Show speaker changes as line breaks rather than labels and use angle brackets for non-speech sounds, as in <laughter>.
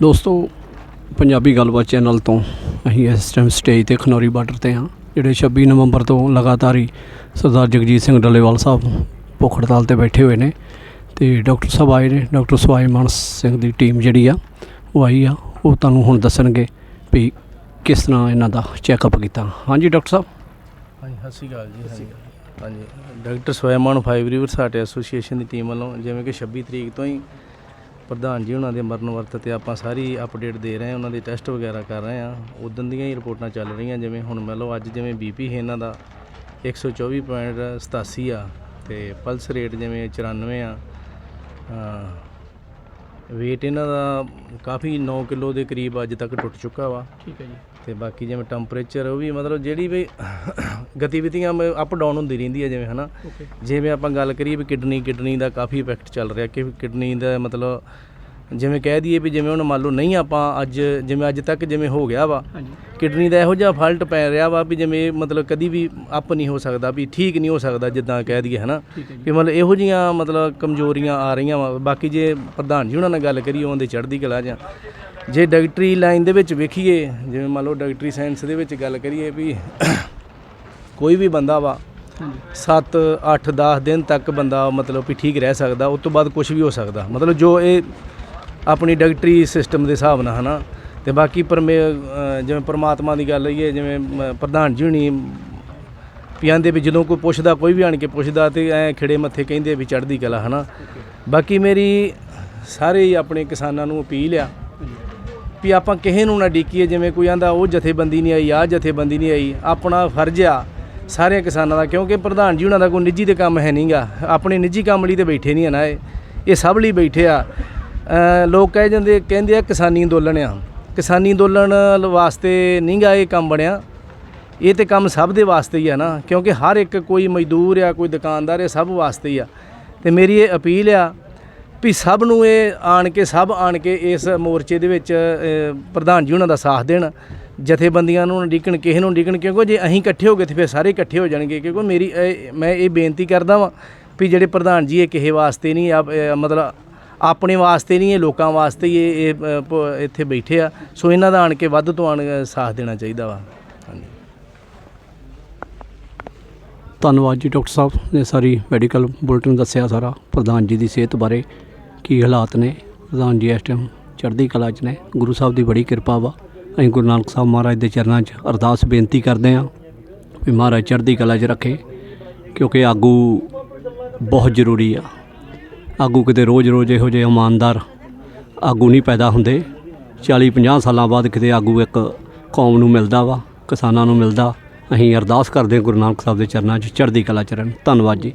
ਦੋਸਤੋ, ਪੰਜਾਬੀ ਗੱਲਬਾਤ ਚੈਨਲ ਤੋਂ ਅਸੀਂ ਇਸ ਟਾਈਮ ਸਟੇਜ ਤੇ ਖਨੌਰੀ ਬਾਰਡਰ ਤੇ ਹਾਂ, ਜਿਹੜੇ 26 ਨਵੰਬਰ ਤੋਂ ਲਗਾਤਾਰ ਹੀ ਸਰਦਾਰ ਜਗਜੀਤ ਸਿੰਘ ਡੱਲੇਵਾਲ ਸਾਹਿਬ ਭੁੱਖ ਹੜਤਾਲ ਤੇ ਬੈਠੇ ਹੋਏ ਨੇ ਤੇ ਡਾਕਟਰ ਸਾਹਿਬ ਆਏ ਨੇ, ਡਾਕਟਰ ਸਵਾਈ ਮਾਨ ਸਿੰਘ ਦੀ ਟੀਮ ਜਿਹੜੀ ਆ, ਉਹ ਆਈ ਆ, ਉਹ ਤੁਹਾਨੂੰ ਹੁਣ ਦੱਸਣਗੇ ਵੀ ਕਿਸ ਤਰ੍ਹਾਂ ਇਹਨਾਂ ਦਾ ਚੈੱਕਅਪ ਕੀਤਾ। ਹਾਂਜੀ, ਡਾਕਟਰ ਸਾਹਿਬ।
ਹਾਂਜੀ, ਸਤਿ ਸ਼੍ਰੀ ਅਕਾਲ ਜੀ, ਹਾਂਜੀ। ਹਾਂਜੀ, ਡਾਕਟਰ ਸਵੈਮਾਨ ਫਾਈਵ ਰਿਵਰ ਸਾਡੇ ਐਸੋਸੀਏਸ਼ਨ ਦੀ ਟੀਮ ਵੱਲੋਂ, ਜਿਵੇਂ ਕਿ 26 ਤਰੀਕ ਤੋਂ ਹੀ ਪ੍ਰਧਾਨ ਜੀ, ਉਹਨਾਂ ਦੇ ਮਰਨ ਵਰਤ ਤੇ ਆਪਾਂ ਸਾਰੀ ਅਪਡੇਟ ਦੇ ਰਹੇ ਹਾਂ, ਉਹਨਾਂ ਦੇ ਟੈਸਟ ਵਗੈਰਾ ਕਰ ਰਹੇ ਹਾਂ। ਉਦੋਂ ਦੀਆਂ ਹੀ ਰਿਪੋਰਟਾਂ ਚੱਲ ਰਹੀਆਂ, ਜਿਵੇਂ ਹੁਣ ਮੰਨ ਲਓ ਅੱਜ ਜਿਵੇਂ ਬੀਪੀ ਹੈ ਇਹਨਾਂ ਦਾ 124.87 ਆ ਤੇ ਪਲਸ ਰੇਟ ਜਿਵੇਂ 94 ਆ weight ਇਹਨਾਂ ਦਾ ਕਾਫੀ 9 ਕਿਲੋ ਦੇ ਕਰੀਬ ਅੱਜ ਤੱਕ ਟੁੱਟ ਚੁੱਕਾ ਵਾ।
ਠੀਕ ਹੈ ਜੀ।
ਤੇ ਬਾਕੀ ਜਿਵੇਂ ਟੈਂਪਰੇਚਰ ਉਹ ਵੀ ਮਤਲਬ ਜਿਹੜੀ ਵੀ ਗਤੀਵਿਧੀਆਂ ਅਪ ਡਾਊਨ ਹੁੰਦੀ ਰਹਿੰਦੀ ਹੈ ਜਿਵੇਂ ਹਨਾ? ਜਿਵੇਂ ਆਪਾਂ ਗੱਲ ਕਰੀਏ ਵੀ ਕਿਡਨੀ ਕਿਡਨੀ ਦਾ ਕਾਫੀ ਇਫੈਕਟ ਚੱਲ ਰਿਹਾ। ਕਿ ਕਿਡਨੀ ਦਾ ਮਤਲਬ ਜਿਵੇਂ ਕਹਿ ਦਈਏ ਵੀ ਜਿਵੇਂ ਹੁਣ ਮੰਨ ਲਓ ਨਹੀਂ ਆਪਾਂ ਅੱਜ ਜਿਵੇਂ ਅੱਜ ਤੱਕ ਜਿਵੇਂ ਹੋ ਗਿਆ ਵਾ ਕਿਡਨੀ ਦਾ ਇਹੋ ਜਿਹਾ ਫਾਲਟ ਪੈ ਰਿਹਾ ਵਾ ਵੀ ਜਿਵੇਂ ਮਤਲਬ ਕਦੀ ਵੀ ਅਪ ਨਹੀਂ ਹੋ ਸਕਦਾ ਵੀ ਠੀਕ ਨਹੀਂ ਹੋ ਸਕਦਾ ਜਿੱਦਾਂ ਕਹਿ ਦਈਏ ਹਨਾ? ਵੀ ਮਤਲਬ ਇਹੋ ਜੀਆਂ ਮਤਲਬ ਕਮਜ਼ੋਰੀਆਂ ਆ ਰਹੀਆਂ ਵਾ। ਬਾਕੀ ਜੇ ਪ੍ਰਧਾਨ ਜੀ ਉਹਨਾਂ ਨਾਲ ਗੱਲ ਕਰੀਏ ਉਹਦੇ ਚੜ੍ਹਦੀ ਕਲਾ ਜਾਂ ਜੇ ਡਾਕਟਰੀ ਲਾਈਨ ਦੇ ਵਿੱਚ ਵੇਖੀਏ ਜਿਵੇਂ ਮੰਨ ਲਓ ਡਾਕਟਰੀ ਸਾਇੰਸ ਦੇ ਵਿੱਚ ਗੱਲ ਕਰੀਏ ਵੀ <coughs> ਕੋਈ ਵੀ ਬੰਦਾ ਵਾ
ਹਾਂਜੀ।
7 8 10 ਦਿਨ ਤੱਕ ਬੰਦਾ ਮਤਲਬ ਵੀ ਠੀਕ ਰਹਿ ਸਕਦਾ ਉਸ ਤੋਂ ਬਾਅਦ ਕੁਝ ਵੀ ਹੋ ਸਕਦਾ। ਮਤਲਬ ਜੋ ਇਹ ਆਪਣੀ ਡਾਕਟਰੀ ਸਿਸਟਮ ਦੇ ਹਿਸਾਬ ਨਾਲ ਹਨਾ? ਤੇ ਬਾਕੀ ਪਰਮੇ ਅ, ਜਿਵੇਂ ਪਰਮਾਤਮਾ ਦੀ ਗੱਲ ਹੈ ਜਿਵੇਂ ਮ, ਪ੍ਰਧਾਨ ਜੀ ਹੁਣੀ ਵੀ ਆਂਦੇ ਵੀ ਜਦੋਂ ਕੋਈ ਪੁੱਛਦਾ ਕੋਈ ਵੀ ਆਣ ਕੇ ਪੁੱਛਦਾ ਤੇ ਐ ਖਿੜੇ ਮੱਥੇ ਕਹਿੰਦੇ ਵੀ ਚੜ੍ਹਦੀ ਕਲਾ ਹਨਾ? ਬਾਕੀ ਮੇਰੀ ਸਾਰੇ ਹੀ ਆਪਣੇ ਕਿਸਾਨਾਂ ਨੂੰ ਅਪੀਲ ਆ ਵੀ ਆਪਾਂ ਕਿਸੇ ਨੂੰ ਨਾ ਡੀਕੀਏ ਜਿਵੇਂ ਕੋਈ ਆਂਦਾ ਉਹ ਜਥੇਬੰਦੀ ਨਹੀਂ ਆਈ ਆਹ ਜਥੇਬੰਦੀ ਨਹੀਂ ਆਈ ਆਪਣਾ ਫਰਜ਼ ਆ ਸਾਰਿਆਂ ਕਿਸਾਨਾਂ ਦਾ ਕਿਉਂਕਿ ਪ੍ਰਧਾਨ ਜੀ ਉਹਨਾਂ ਦਾ ਕੋਈ ਨਿੱਜੀ ਤੇ ਕੰਮ ਹੈ ਨਹੀਂਗਾ ਆਪਣੇ ਨਿੱਜੀ ਕੰਮ ਲਈ ਤੇ ਬੈਠੇ ਨਹੀਂ ਆ ਨਾ ਇਹ ਇਹ ਸਭ ਲਈ ਬੈਠੇ ਆ। ਲੋਕ ਕਹਿ ਜਾਂਦੇ, ਕਹਿੰਦੇ ਆ ਕਿਸਾਨੀ ਅੰਦੋਲਨ ਆ। ਕਿਸਾਨੀ ਅੰਦੋਲਨ ਲ- ਵਾਸਤੇ ਨਹੀਂਗਾ ਇਹ ਕੰਮ ਬਣਿਆ। ਇਹ ਤੇ ਕੰਮ ਸਭ ਦੇ ਵਾਸਤੇ ਹੀ ਆ ਨਾ, ਕਿਉਂਕਿ ਹਰ ਇੱਕ ਕੋਈ ਮਜ਼ਦੂਰ ਆ, ਕੋਈ ਦੁਕਾਨਦਾਰ ਆ, ਸਭ ਵਾਸਤੇ ਹੀ ਆ। ਤੇ ਮੇਰੀ ਇਹ ਅਪੀਲ ਆ ਵੀ ਸਭ ਨੂੰ ਇਹ ਆਣ ਕੇ, ਸਭ ਆਣ ਕੇ ਇਸ ਮੋਰਚੇ ਦੇ ਵਿੱਚ ਪ੍ਰਧਾਨ ਜੀ ਉਹਨਾਂ ਦਾ ਸਾਥ ਦੇਣ। ਜਥੇਬੰਦੀਆਂ ਨੂੰ ਡਿਕਣ ਕਿਸੇ ਨੂੰ ਡਿਕਣ ਕਿਉਂਕਿ ਜੇ ਅਸੀਂ ਇਕੱਠੇ ਹੋ ਗਏ ਤੇ ਫਿਰ ਸਾਰੇ ਇਕੱਠੇ ਹੋ ਜਾਣਗੇ। ਕਿਉਂਕਿ ਮੇਰੀ ਇਹ- ਮੈਂ ਇਹ ਬੇਨਤੀ ਕਰਦਾ ਵਾਂ ਵੀ ਜਿਹੜੇ ਪ੍ਰਧਾਨ ਜੀ ਇਹ ਕਿਸੇ ਵਾਸਤੇ ਨਹੀਂ ਆ ਮਤਲਬ ਆਪਣੇ ਵਾਸਤੇ ਨਹੀਂ ਇਹ ਲੋਕਾਂ ਵਾਸਤੇ ਹੀ ਇਹ ਇਹ, ਪ- ਇੱਥੇ ਬੈਠੇ ਆ। ਸੋ ਇਹਨਾਂ ਦਾ ਆਣ ਕੇ ਵੱਧ ਤੋਂ ਆਣ ਸਾਥ ਦੇਣਾ ਚਾਹੀਦਾ ਵਾ। ਹਾਂਜੀ।
ਧੰਨਵਾਦ ਜੀ ਡਾਕਟਰ ਸਾਹਿਬ ਨੇ ਸਾਰੀ ਮੈਡੀਕਲ ਬੁਲੇਟਿਨ ਦੱਸਿਆ ਸਾਰਾ ਪ੍ਰਧਾਨ ਜੀ ਦੀ ਸਿਹਤ ਬਾਰੇ ਕੀ ਹਾਲਾਤ ਨੇ। ਪ੍ਰਧਾਨ ਜੀ ਇਸ ਟਾਈਮ ਚੜ੍ਹਦੀ ਕਲਾ 'ਚ ਨੇ ਗੁਰੂ ਸਾਹਿਬ ਦੀ ਬੜੀ ਕਿਰਪਾ ਵਾ। ਅਸੀਂ ਗੁਰੂ ਨਾਨਕ ਸਾਹਿਬ ਮਹਾਰਾਜ ਦੇ ਚਰਨਾਂ 'ਚ ਅਰਦਾਸ ਬੇਨਤੀ ਕਰਦੇ ਹਾਂ ਵੀ ਮਹਾਰਾਜ ਚੜ੍ਹਦੀ ਕਲਾ 'ਚ ਰੱਖੇ ਕਿਉਂਕਿ ਆਗੂ ਬਹੁਤ ਜ਼ਰੂਰੀ ਆ। ਆਗੂ ਕਿਤੇ ਰੋਜ਼-ਰੋਜ਼ ਇਹੋ ਜਿਹੇ ਇਮਾਨਦਾਰ ਆਗੂ ਨਹੀਂ ਪੈਦਾ ਹੁੰਦੇ। 40-50 ਸਾਲਾਂ ਬਾਅਦ ਕਿਤੇ ਆਗੂ ਇੱਕ ਕੌਮ ਨੂੰ ਮਿਲਦਾ ਵਾ, ਕਿਸਾਨਾਂ ਨੂੰ ਮਿਲਦਾ। ਅਸੀਂ ਅਰਦਾਸ ਕਰਦੇ ਹਾਂ ਗੁਰੂ ਨਾਨਕ ਸਾਹਿਬ ਦੇ ਚਰਨਾਂ 'ਚ, ਚੜ੍ਹਦੀ ਕਲਾ ਚਰਨ ਧੰਨਵਾਦ ਜੀ।